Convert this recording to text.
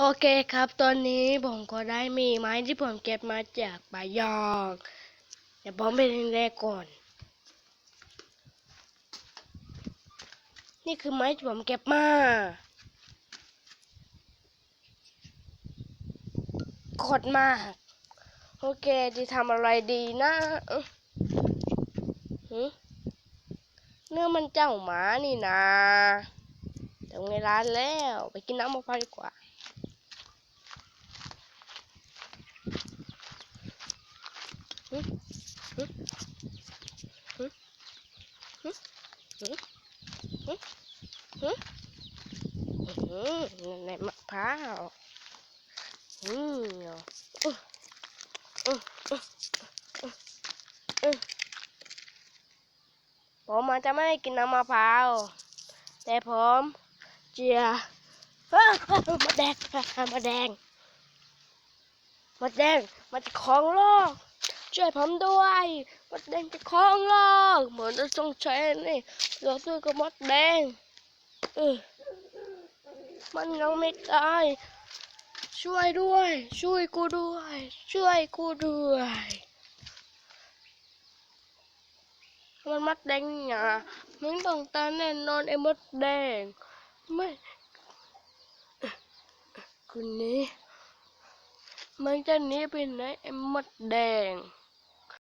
โอเคครับ ตอนนี้ผมก็ได้มีไม้ที่ผมเก็บมาจากป่ายอง เดี๋ยวผมไปเล่นแรกก่อน นี่คือไม้ที่ผมเก็บมาโคตรมาก โอเคจะทำอะไรดีนะอื้อหือเนื้อมันเจ้าหมานี่นะถึงเวลาแล้ว ไปกินน้ำมะพร้าวดีกว่า อืมในมะพร้าวอืมเนาะอื้ออื้ออื้ออื้ออื้อผมอาจจะไม่ได้กินน้ำมะพร้าว แต่ผมเจียมาแดงมาแดงมาแดงมาจะของโลก ช่วยผมด้วยมดแดงจะคล้องโลกเหมือนจะทรงใช้นี่เราซื้อกับมดแดงเออมันยังไม่ตายช่วยด้วย ช่วยกูด้วย ช่วยกูด้วยมันมัดแดงเนี่ยมึงต้องตาแน่นอนไอ้มดแดงไม่คุณนี้มันจะหนีไปไหนไอ้มดแดง